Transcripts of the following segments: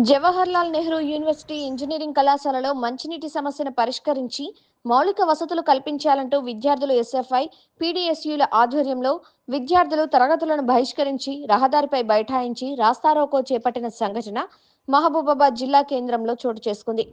Jawaharlal Nehru university engineering కళాశాలలో మంచినీటి సమస్యను పరిష్కరించి మౌలిక వసతులు కల్పించాలంటూ విద్యార్థులు ఎస్ఎఫ్ఐ పీడీఎస్యూల ఆధ్వర్యంలో విద్యార్థులు తరగతులను బహిష్కరించి రహదారిపై బైఠాయించి రాస్తారోకో చేపట్టిన సంఘటన మహబూబాబాద్ జిల్లా కేంద్రంలో చోటు చేసుకుంది.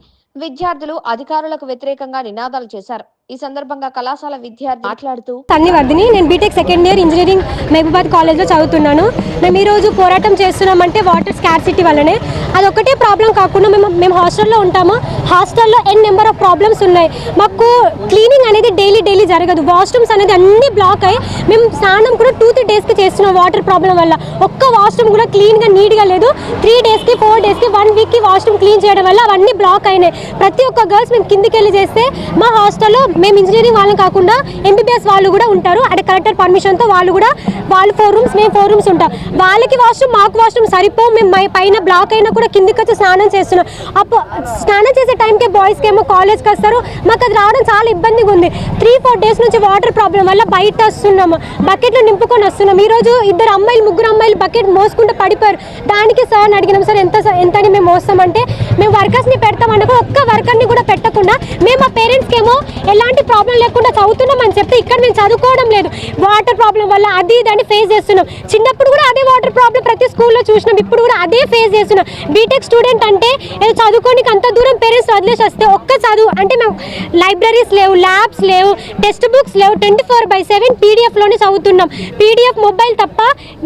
విద్యార్థులు అధికారులకు వ్యతిరేకంగా నినాదాలు చేశారు. ఈ సందర్భంగా కళాశాల విద్యార్థి మాట్లాడుతూ తన్నివర్ధిని నేను BTech second year engineering Mahabubabad కాలేజ్లో చదువుతున్నాను. మేము ఈరోజు పోరాటం చేస్తున్నామంటే వాటర్ స్కార్సిటీ వల్లనే. అది ఒకటే ప్రాబ్లం కాకుండా మేము మేము హాస్టల్లో ఉంటాము. హాస్టల్లో ఎన్ నెంబర్ ఆఫ్ ప్రాబ్లమ్స్ ఉన్నాయి. మాకు క్లీనింగ్ అనేది డైలీ డైలీ జరగదు. వాష్రూమ్స్ అనేది అన్ని బ్లాక్ అయ్యి మేము స్నానం కూడా టూ త్రీ డేస్కి చేస్తున్నాం వాటర్ ప్రాబ్లం వల్ల. ఒక్క వాష్రూమ్ కూడా క్లీన్గా నీట్గా లేదు. త్రీ డేస్కి ఫోర్ డేస్కి వన్ వీక్కి వాష్రూమ్ క్లీన్ చేయడం వల్ల అవన్నీ బ్లాక్ అయినాయి. ప్రతి ఒక్క గర్ల్స్ మేము కిందికి వెళ్ళి చేస్తే మా హాస్టల్లో మేము ఇంజనీరింగ్ వాళ్ళని కాకుండా ఎంబీబీఎస్ వాళ్ళు కూడా ఉంటారు. అంటే కలెక్టర్ పర్మిషన్తో వాళ్ళు కూడా వాళ్ళు ఫోర్ రూమ్స్ మేము ఫోర్ రూమ్స్ ఉంటాం. వాళ్ళకి వాష్రూమ్ మాకు వాష్రూమ్ సరిపో మేము పైన బ్లాక్ అయినా కూడా కిందికి వచ్చి స్నానం చేస్తున్నాం. అప్పుడు స్నానం చేసే టైంకి బాయ్స్కి ఏమో కాలేజ్కి వస్తారు. మాకు అది రావడం చాలా ఇబ్బందిగా ఉంది. త్రీ ఫోర్ డేస్ నుంచి వాటర్ ప్రాబ్లం వల్ల బయట వస్తున్నాము. బకెట్లో నింపుకొని వస్తున్నాం ఈరోజు ఇద్దరు అమ్మాయిలు ముగ్గురు అమ్మాయిలు బకెట్ మోసుకుంటూ పడిపోయారు. దానికి సార్ అడిగినాం సార్ ఎంత ఎంత అని మేము మోస్తామంటే మేము వర్కర్స్ని పెడతామనుకో ఒక్క వర్కర్ని కూడా పెట్టకుండా మేము మా పేరెంట్స్కి ఏమో ఎలాంటి ప్రాబ్లం లేకుండా చదువుతున్నాం చెప్తే ఇక్కడ మేము చదువుకోవడం లేదు. వాటర్ ప్రాబ్లం వల్ల అది దాన్ని ఫేస్ చేస్తున్నాం. చిన్నప్పుడు కూడా అదే వాటర్ ప్రాబ్లం ప్రతి స్కూల్లో చూసినాం. ఇప్పుడు కూడా అదే ఫేస్ చేస్తున్నాం. బీటెక్ స్టూడెంట్ అంటే చదువుకోడానికి చదువుకోనికి అంత దూరం పేరెంట్స్ వదిలేసి వస్తే ఒక్క చదువు అంటే మేము లైబ్రరీస్ లేవు ల్యాబ్స్ లేవు టెక్స్ట్ బుక్స్ లేవు ట్వంటీ ఫోర్ బై సెవెన్ పీడిఎఫ్లోనే చదువుతున్నాం. పీడిఎఫ్ మొబైల్ తప్ప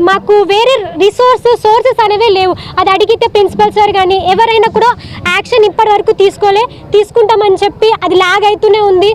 మాకు వేరే రిసోర్స్ సోర్సెస్ అనేవి లేవు. అది అడిగితే ప్రిన్సిపల్ సార్ కానీ ఎవరైనా కూడా యాక్షన్ ఇప్పటి వరకు తీసుకోలే తీసుకుంటామని చెప్పి అది లాగ్ అవుతూనే ఉంది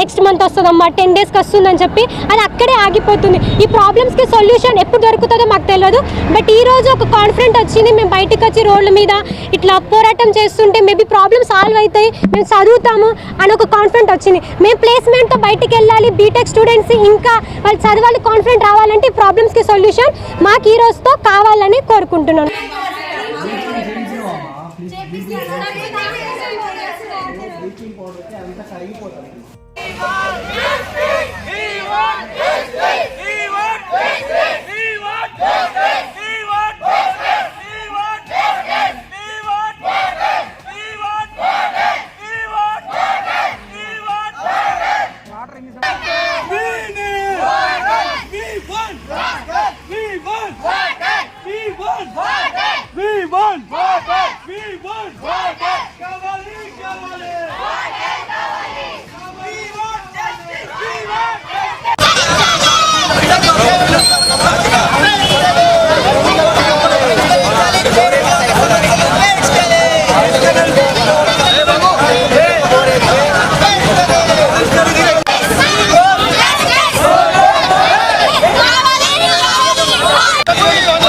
నెక్స్ట్ మంత్ వస్తుందమ్మా టెన్ డేస్కి వస్తుందని చెప్పి అది అక్కడే ఆగిపోతుంది. ఈ ప్రాబ్లమ్స్కి సొల్యూషన్ ఎప్పుడు దొరుకుతుందో మాకు తెలియదు బట్ ఈ రోజు ఒక కాన్ఫిడెంట్ వచ్చింది. మేము బయటకు వచ్చి రోడ్ల మీద ఇట్లా పోరాటం చేస్తుంటే మేబీ ప్రాబ్లమ్ సాల్వ్ అవుతాయి. మేము చదువుతాము అని ఒక కాన్ఫిడెంట్ వచ్చింది. మేము ప్లేస్మెంట్తో బయటికి వెళ్ళాలి. బీటెక్ స్టూడెంట్స్ ఇంకా వాళ్ళు చదవాలి కాన్ఫిడెంట్ రావాలంటే ఈ ప్రాబ్లమ్స్కి సొల్యూషన్ మాకు ఈ రోజుతో కావాలని కోరుకుంటున్నాను. అంత కరిగిపోతుంది We won! We won! We won! We won! We won! We won! We won! We won! Hey,